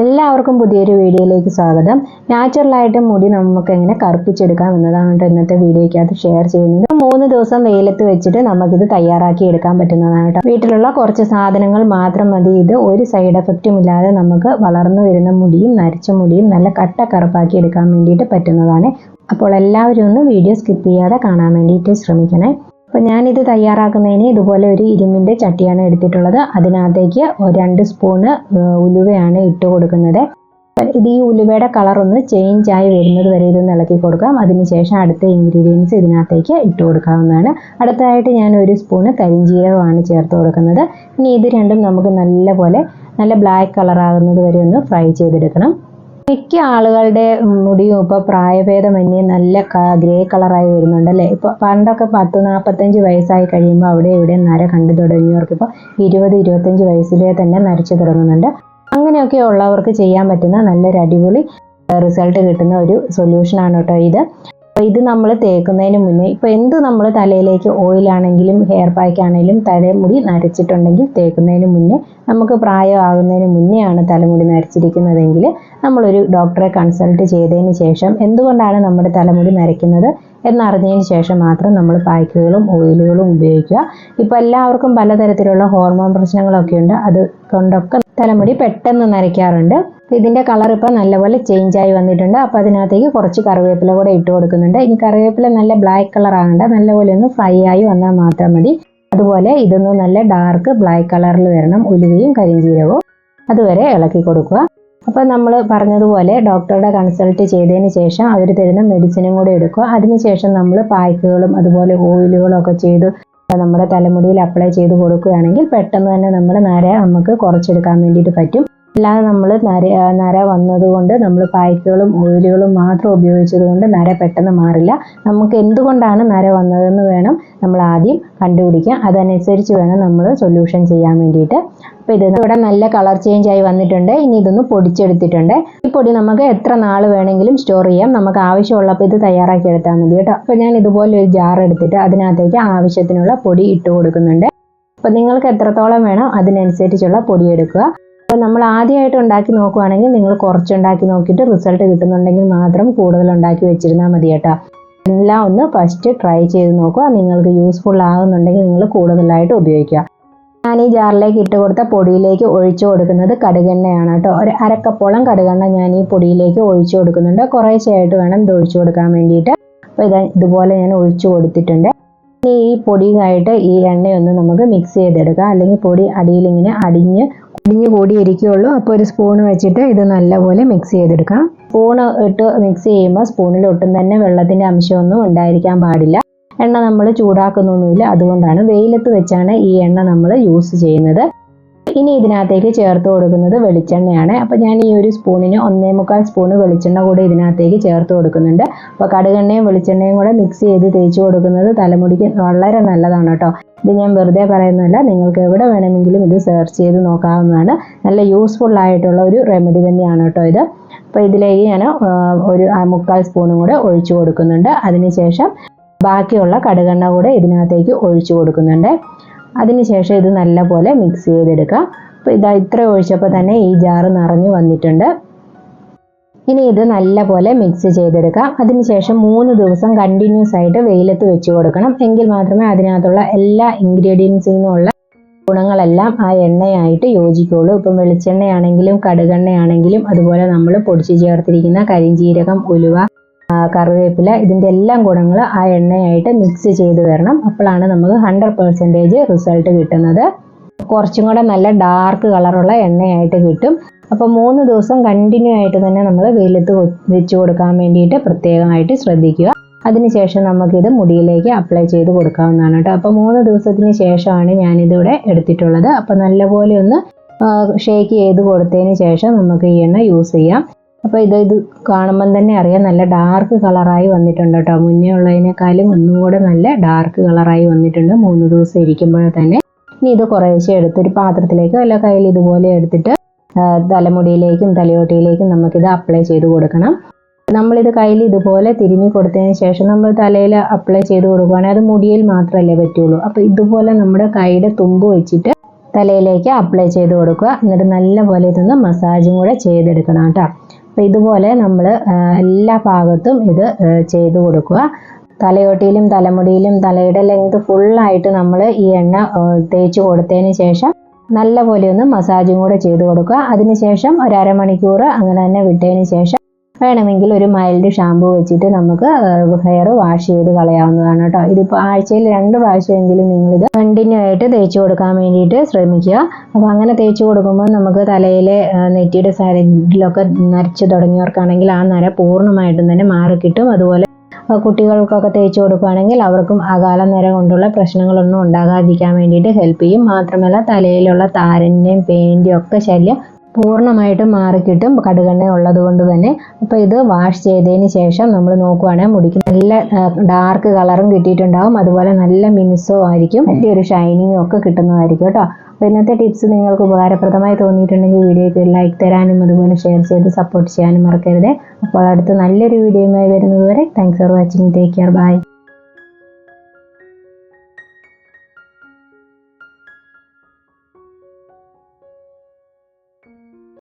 എല്ലാവർക്കും പുതിയൊരു വീഡിയോയിലേക്ക് സ്വാഗതം. നാച്ചുറലായിട്ട് മുടി നമുക്ക് എങ്ങനെ കറുപ്പിച്ചെടുക്കാം എന്നതാണ് കേട്ടോ ഇന്നത്തെ വീഡിയോയ്ക്കകത്ത് ഷെയർ ചെയ്യുന്നത്. മൂന്ന് ദിവസം വെയിലത്ത് വെച്ചിട്ട് നമുക്കിത് തയ്യാറാക്കി എടുക്കാൻ പറ്റുന്നതാണ് കേട്ടോ. വീട്ടിലുള്ള കുറച്ച് സാധനങ്ങൾ മാത്രം മതി. ഇത് ഒരു സൈഡ് എഫക്റ്റും ഇല്ലാതെ നമുക്ക് വളർന്നു വരുന്ന മുടിയും നരച്ച മുടിയും നല്ല കട്ട കറുപ്പാക്കി എടുക്കാൻ വേണ്ടിയിട്ട് പറ്റുന്നതാണ്. അപ്പോൾ എല്ലാവരും ഒന്ന് വീഡിയോ സ്കിപ്പ് ചെയ്യാതെ കാണാൻ വേണ്ടിയിട്ട് ശ്രമിക്കണേ. അപ്പോൾ ഞാനിത് തയ്യാറാക്കുന്നതിന് ഇതുപോലെ ഒരു ഇരുമ്പിന്റെ ചട്ടിയാണ് എടുത്തിട്ടുള്ളത്. അതിനകത്തേക്ക് രണ്ട് സ്പൂണ് ഉലുവയാണ് ഇട്ട് കൊടുക്കുന്നത്. ഇത് ഈ ഉലുവയുടെ കളർ ഒന്ന് ചേഞ്ച് ആയി വരുന്നത് വരെ ഇതൊന്ന് ഇളക്കി കൊടുക്കാം. അതിനുശേഷം അടുത്ത ഇൻഗ്രീഡിയൻസ് ഇതിനകത്തേക്ക് ഇട്ട് കൊടുക്കാവുന്നതാണ്. അടുത്തതായിട്ട് ഞാൻ ഒരു സ്പൂണ് കരിഞ്ജീരകമാണ് ചേർത്ത് കൊടുക്കുന്നത്. ഇനി ഇത് രണ്ടും നമുക്ക് നല്ലപോലെ നല്ല ബ്ലാക്ക് കളറാകുന്നത് വരെ ഒന്ന് ഫ്രൈ ചെയ്തെടുക്കണം. മിക്ക ആളുകളുടെ മുടിയും ഇപ്പോൾ പ്രായഭേദമന്യേ നല്ല ഗ്രേ കളറായി വരുന്നുണ്ട് അല്ലേ? ഇപ്പോൾ പണ്ടൊക്കെ പത്ത് നാൽപ്പത്തഞ്ച് വയസ്സായി കഴിയുമ്പോൾ അവിടെ ഇവിടെ നര കണ്ടു തുടങ്ങിയവർക്ക് ഇപ്പോൾ ഇരുപത് ഇരുപത്തഞ്ച് വയസ്സിലേ തന്നെ നരച്ചു തുടങ്ങുന്നുണ്ട്. അങ്ങനെയൊക്കെ ഉള്ളവർക്ക് ചെയ്യാൻ പറ്റുന്ന നല്ലൊരു അടിപൊളി റിസൾട്ട് കിട്ടുന്ന ഒരു സൊല്യൂഷനാണ് കേട്ടോ ഇത്. ഇത് നമ്മൾ തേക്കുന്നതിന് മുന്നേ ഇപ്പോൾ എന്ത് നമ്മൾ തലയിലേക്ക് ഓയിലാണെങ്കിലും ഹെയർ പാക്ക് ആണെങ്കിലും തലമുടി നരച്ചിട്ടുണ്ടെങ്കിൽ തേക്കുന്നതിന് മുന്നേ നമുക്ക് പ്രായമാകുന്നതിന് മുന്നേ ആണ് തലമുടി നരച്ചിരിക്കുന്നതെങ്കിൽ നമ്മളൊരു ഡോക്ടറെ കൺസൾട്ട് ചെയ്തതിന് ശേഷം എന്തുകൊണ്ടാണ് നമ്മുടെ തലമുടി നരയ്ക്കുന്നത്? എന്നറിഞ്ഞതിന് ശേഷം മാത്രം നമ്മൾ പായ്ക്കുകളും ഓയിലുകളും ഉപയോഗിക്കുക. ഇപ്പോൾ എല്ലാവർക്കും പലതരത്തിലുള്ള ഹോർമോൺ പ്രശ്നങ്ങളൊക്കെ ഉണ്ട്. അത് കൊണ്ടൊക്കെ തലമുടി പെട്ടെന്ന് നരയ്ക്കാറുണ്ട്. ഇതിന്റെ കളർ ഇപ്പോൾ നല്ലപോലെ ചേഞ്ച് ആയി വന്നിട്ടുണ്ട്. അപ്പോൾ അതിനകത്തേക്ക് കുറച്ച് കറിവേപ്പില കൂടെ ഇട്ട് കൊടുക്കുന്നുണ്ട്. ഇനി കറിവേപ്പില നല്ല ബ്ലാക്ക് കളർ ആകണ്ട. നല്ലപോലെ ഒന്ന് ഫ്രൈ ആയി വന്നാൽ മാത്രം മതി. അതുപോലെ ഇതൊന്ന് നല്ല ഡാർക്ക് ബ്ലാക്ക് കളറിൽ വരണം. ഉലുവയും കരിഞ്ചീരവും അതുവരെ ഇളക്കി കൊടുക്കുക. അപ്പോൾ നമ്മൾ പറഞ്ഞതുപോലെ ഡോക്ടറുടെ കൺസൾട്ട് ചെയ്തതിന് ശേഷം അവർ തരുന്ന മെഡിസിനും കൂടി എടുക്കുക. അതിനുശേഷം നമ്മൾ പായ്ക്കുകളും അതുപോലെ ഓയിലുകളും ഒക്കെ ചെയ്ത് നമ്മുടെ തലമുടിയിൽ അപ്ലൈ ചെയ്ത് കൊടുക്കുകയാണെങ്കിൽ പെട്ടെന്ന് തന്നെ നമ്മൾ നേരെ നമുക്ക് കുറച്ചെടുക്കാൻ വേണ്ടിയിട്ട് പറ്റും. അല്ലാതെ നമ്മൾ നര നര വന്നതുകൊണ്ട് നമ്മൾ പായ്ക്കുകളും ഓയിലുകളും മാത്രം ഉപയോഗിച്ചതുകൊണ്ട് നര പെട്ടെന്ന് മാറില്ല. നമുക്ക് എന്തുകൊണ്ടാണ് നര വന്നതെന്ന് വേണം നമ്മൾ ആദ്യം കണ്ടുപിടിക്കാം. അതനുസരിച്ച് വേണം നമ്മൾ സൊല്യൂഷൻ ചെയ്യാൻ വേണ്ടിയിട്ട്. അപ്പോൾ ഇത് ഇവിടെ നല്ല കളർ ചേഞ്ച് ആയി വന്നിട്ടുണ്ട്. ഇനി ഇതൊന്ന് പൊടിച്ചെടുത്തിട്ടുണ്ട്. ഈ പൊടി നമുക്ക് എത്ര നാൾ വേണമെങ്കിലും സ്റ്റോർ ചെയ്യാം. നമുക്ക് ആവശ്യമുള്ളപ്പോൾ ഇത് തയ്യാറാക്കി എടുത്താൽ മതി കേട്ടോ. അപ്പോൾ ഞാൻ ഇതുപോലെ ഒരു ജാർ എടുത്തിട്ട് അതിനകത്തേക്ക് ആവശ്യത്തിനുള്ള പൊടി ഇട്ട് കൊടുക്കുന്നുണ്ട്. അപ്പോൾ നിങ്ങൾക്ക് എത്രത്തോളം വേണം അതിനനുസരിച്ചുള്ള പൊടി എടുക്കുക. അപ്പോൾ നമ്മൾ ആദ്യമായിട്ട് ഉണ്ടാക്കി നോക്കുവാണെങ്കിൽ നിങ്ങൾ കുറച്ചുണ്ടാക്കി നോക്കിയിട്ട് റിസൾട്ട് കിട്ടുന്നുണ്ടെങ്കിൽ മാത്രം കൂടുതൽ ഉണ്ടാക്കി വെച്ചിരുന്നാൽ മതി കേട്ടോ. എല്ലാം ഒന്ന് ഫസ്റ്റ് ട്രൈ ചെയ്ത് നോക്കുക. നിങ്ങൾക്ക് യൂസ്ഫുൾ ആകുന്നുണ്ടെങ്കിൽ നിങ്ങൾ കൂടുതലായിട്ട് ഉപയോഗിക്കുക. ഞാൻ ഈ ജാറിലേക്ക് ഇട്ട് കൊടുത്ത പൊടിയിലേക്ക് ഒഴിച്ചു കൊടുക്കുന്നത് കടുകെണ്ണയാണ് കേട്ടോ. ഒരു അരക്കപ്പോളം കടുകെണ്ണ ഞാൻ ഈ പൊടിയിലേക്ക് ഒഴിച്ചു കൊടുക്കുന്നുണ്ട്. കുറേശ്ശെയായിട്ട് വേണം ഇത് ഒഴിച്ചു കൊടുക്കാൻ വേണ്ടിയിട്ട്. അപ്പോൾ ഇത് ഇതുപോലെ ഞാൻ ഒഴിച്ചു കൊടുത്തിട്ടുണ്ട്. ഇനി ഈ പൊടിയായിട്ട് ഈ എണ്ണയൊന്ന് നമുക്ക് മിക്സ് ചെയ്തെടുക്കാം. അല്ലെങ്കിൽ പൊടി അടിയിൽ ഇങ്ങനെ അടിഞ്ഞ് അടിഞ്ഞ് കൂടി ഇരിക്കുകയുള്ളൂ അപ്പോൾ ഒരു സ്പൂൺ വെച്ചിട്ട് ഇത് നല്ലപോലെ മിക്സ് ചെയ്തെടുക്കാം. സ്പൂൺ ഇട്ട് മിക്സ് ചെയ്യുമ്പോൾ സ്പൂണിൽ ഒട്ടും തന്നെ വെള്ളത്തിന്റെ അംശമൊന്നും ഉണ്ടായിരിക്കാൻ പാടില്ല. എണ്ണ നമ്മൾ ചൂടാക്കുന്നൊന്നുമില്ല. അതുകൊണ്ടാണ് വെയിലത്ത് വെച്ചാണ് ഈ എണ്ണ നമ്മൾ യൂസ് ചെയ്യുന്നത്. ഇനി ഇതിനകത്തേക്ക് ചേർത്ത് കൊടുക്കുന്നത് വെളിച്ചെണ്ണയാണ്. അപ്പോൾ ഞാൻ ഈ ഒരു സ്പൂണിന് ഒന്നേ മുക്കാൽ സ്പൂണ് വെളിച്ചെണ്ണ കൂടെ ഇതിനകത്തേക്ക് ചേർത്ത് കൊടുക്കുന്നുണ്ട്. അപ്പോൾ കടുകെണ്ണയും വെളിച്ചെണ്ണയും കൂടെ മിക്സ് ചെയ്ത് തേച്ച് കൊടുക്കുന്നത് തലമുടിക്ക് വളരെ നല്ലതാണ് കേട്ടോ. ഇത് ഞാൻ വെറുതെ പറയുന്നതല്ല നിങ്ങൾക്ക് എവിടെ വേണമെങ്കിലും ഇത് സെർച്ച് ചെയ്ത് നോക്കാവുന്നതാണ്. നല്ല യൂസ്ഫുൾ ആയിട്ടുള്ള ഒരു റെമഡി തന്നെയാണ് കേട്ടോ ഇത്. അപ്പോൾ ഇതിലേക്ക് ഞാൻ ഒരു മുക്കാൽ സ്പൂണും കൂടെ ഒഴിച്ചു കൊടുക്കുന്നുണ്ട്. അതിനുശേഷം ബാക്കിയുള്ള കടുകെണ്ണ കൂടെ ഇതിനകത്തേക്ക് ഒഴിച്ചു കൊടുക്കുന്നുണ്ട്. അതിനുശേഷം ഇത് നല്ലപോലെ മിക്സ് ചെയ്തെടുക്കുക. അപ്പോൾ ഇതാ ഇത്ര ഒഴിച്ചപ്പോൾ തന്നെ ഈ ജാറ് നിറഞ്ഞു വന്നിട്ടുണ്ട്. ഇനി ഇത് നല്ലപോലെ മിക്സ് ചെയ്തെടുക്കാം അതിനുശേഷം മൂന്ന് ദിവസം കണ്ടിന്യൂസ് ആയിട്ട് വെയിലത്ത് വെച്ച് കൊടുക്കണം. എങ്കിൽ മാത്രമേ അതിനകത്തുള്ള എല്ലാ ഇൻഗ്രീഡിയൻസിൽ നിന്നുള്ള ഗുണങ്ങളെല്ലാം ആ എണ്ണയായിട്ട് യോജിക്കുള്ളൂ. ഇപ്പം വെളിച്ചെണ്ണയാണെങ്കിലും കടുകെണ്ണയാണെങ്കിലും അതുപോലെ നമ്മൾ പൊടിച്ചു ചേർത്തിരിക്കുന്ന കരിഞ്ചീരകം ഉലുവ കറിവേപ്പില ഇതിന്റെ എല്ലാം ഗുണങ്ങൾ ആ എണ്ണയായിട്ട് മിക്സ് ചെയ്ത് വരണം. അപ്പോഴാണ് നമുക്ക് ഹൺഡ്രഡ് പെർസെന്റേജ് റിസൾട്ട് കിട്ടുന്നത്. കുറച്ചും കൂടെ നല്ല ഡാർക്ക് കളറുള്ള എണ്ണയായിട്ട് കിട്ടും. അപ്പോൾ മൂന്ന് ദിവസം കണ്ടിന്യൂ ആയിട്ട് തന്നെ നമ്മൾ വെയിലത്ത് വെച്ച് കൊടുക്കാൻ വേണ്ടിയിട്ട് പ്രത്യേകമായിട്ട് ശ്രദ്ധിക്കുക. അതിനുശേഷം നമുക്കിത് മുടിയിലേക്ക് അപ്ലൈ ചെയ്ത് കൊടുക്കാവുന്നതാണ് കേട്ടോ. അപ്പോൾ മൂന്ന് ദിവസത്തിന് ശേഷമാണ് ഞാനിതിവിടെ എടുത്തിട്ടുള്ളത്. അപ്പോൾ നല്ലപോലെ ഒന്ന് ഷേക്ക് ചെയ്ത് കൊടുത്തതിന് ശേഷം നമുക്ക് ഈ എണ്ണ യൂസ് ചെയ്യാം. അപ്പോൾ ഇത് ഇത് കാണുമ്പം തന്നെ അറിയാം നല്ല ഡാർക്ക് കളറായി വന്നിട്ടുണ്ട് കേട്ടോ മുന്നേ ഉള്ളതിനേക്കാളും ഒന്നുകൂടെ നല്ല ഡാർക്ക് കളറായി വന്നിട്ടുണ്ട് മൂന്ന് ദിവസം ഇരിക്കുമ്പോൾ തന്നെ. ഇനി ഇത് കുറേശ്ശെ എടുത്ത് ഒരു പാത്രത്തിലേക്കോ അല്ല കയ്യിൽ ഇതുപോലെ എടുത്തിട്ട് തലമുടിയിലേക്കും തലയോട്ടിയിലേക്കും നമുക്കിത് അപ്ലൈ ചെയ്ത് കൊടുക്കണം. നമ്മളിത് കയ്യിൽ ഇതുപോലെ തിരുമ്മി കൊടുത്തതിന് ശേഷം നമ്മൾ തലയിൽ അപ്ലൈ ചെയ്ത് കൊടുക്കുകയാണെങ്കിൽ അത് മുടിയിൽ മാത്രമല്ലേ പറ്റുള്ളൂ. അപ്പോൾ ഇതുപോലെ നമ്മുടെ കൈയുടെ തുമ്പ് വെച്ചിട്ട് തലയിലേക്ക് അപ്ലൈ ചെയ്ത് കൊടുക്കുക. എന്നിട്ട് നല്ലപോലെ ഇതൊന്ന് മസാജും കൂടെ ചെയ്തെടുക്കണം കേട്ടോ. അപ്പോൾ ഇതുപോലെ നമ്മൾ എല്ലാ ഭാഗത്തും ഇത് ചെയ്തു കൊടുക്കുക. തലയോട്ടിയിലും തലമുടിയിലും തലയുടെ ലെങ്ത് ഫുള്ളായിട്ട് നമ്മൾ ഈ എണ്ണ തേച്ച് കൊടുത്തതിന് ശേഷം നല്ല പോലെ ഒന്ന് മസാജും കൂടെ ചെയ്ത് കൊടുക്കുക. അതിനുശേഷം ഒരു അരമണിക്കൂർ അങ്ങനെ തന്നെ വിട്ടതിന് ശേഷം വേണമെങ്കിൽ ഒരു മൈൽഡ് ഷാമ്പു വെച്ചിട്ട് നമുക്ക് ഹെയർ വാഷ് ചെയ്ത് കളയാവുന്നതാണ് കേട്ടോ. ഇതിപ്പോൾ ആഴ്ചയിൽ രണ്ട് പ്രാവശ്യമെങ്കിലും നിങ്ങളിത് കണ്ടിന്യൂ ആയിട്ട് തേച്ച് കൊടുക്കാൻ വേണ്ടിയിട്ട് ശ്രമിക്കുക. അപ്പോൾ അങ്ങനെ തേച്ച് കൊടുക്കുമ്പോൾ നമുക്ക് തലയിലെ നെറ്റിയുടെ സൈഡിലൊക്കെ നരച്ച് തുടങ്ങിയവർക്കാണെങ്കിൽ ആ നര പൂർണമായിട്ടും തന്നെ മാറിക്കിട്ടും അതുപോലെ കുട്ടികൾക്കൊക്കെ തേച്ച് കൊടുക്കുകയാണെങ്കിൽ അവർക്കും അകാല നിര കൊണ്ടുള്ള പ്രശ്നങ്ങളൊന്നും ഉണ്ടാകാതിരിക്കാൻ വേണ്ടിയിട്ട് ഹെൽപ്പ് ചെയ്യും. മാത്രമല്ല തലയിലുള്ള താരന്റെയും പേന്റെയും ഒക്കെ ശല്യം പൂർണമായിട്ടും മാറിക്കിട്ടും കടുകെണ്ണ ഉള്ളത് കൊണ്ട് തന്നെ അപ്പോൾ ഇത് വാഷ് ചെയ്തതിന് ശേഷം നമ്മൾ നോക്കുവാണെങ്കിൽ മുടിക്ക് നല്ല ഡാർക്ക് കളറും കിട്ടിയിട്ടുണ്ടാവും. അതുപോലെ നല്ല മിനുസവും ആയിരിക്കും. വലിയ ഒരു ഷൈനിങ്ങും ഒക്കെ കിട്ടുന്നതായിരിക്കും കേട്ടോ. അപ്പോൾ ഇന്നത്തെ ടിപ്സ് നിങ്ങൾക്ക് ഉപകാരപ്രദമായി തോന്നിയിട്ടുണ്ടെങ്കിൽ വീഡിയോയ്ക്ക് ലൈക്ക് തരാനും അതുപോലെ ഷെയർ ചെയ്ത് സപ്പോർട്ട് ചെയ്യാനും മറക്കരുത്. അപ്പോൾ അടുത്ത നല്ലൊരു വീഡിയോയുമായി വരുന്നതുവരെ thanks for watching take care bye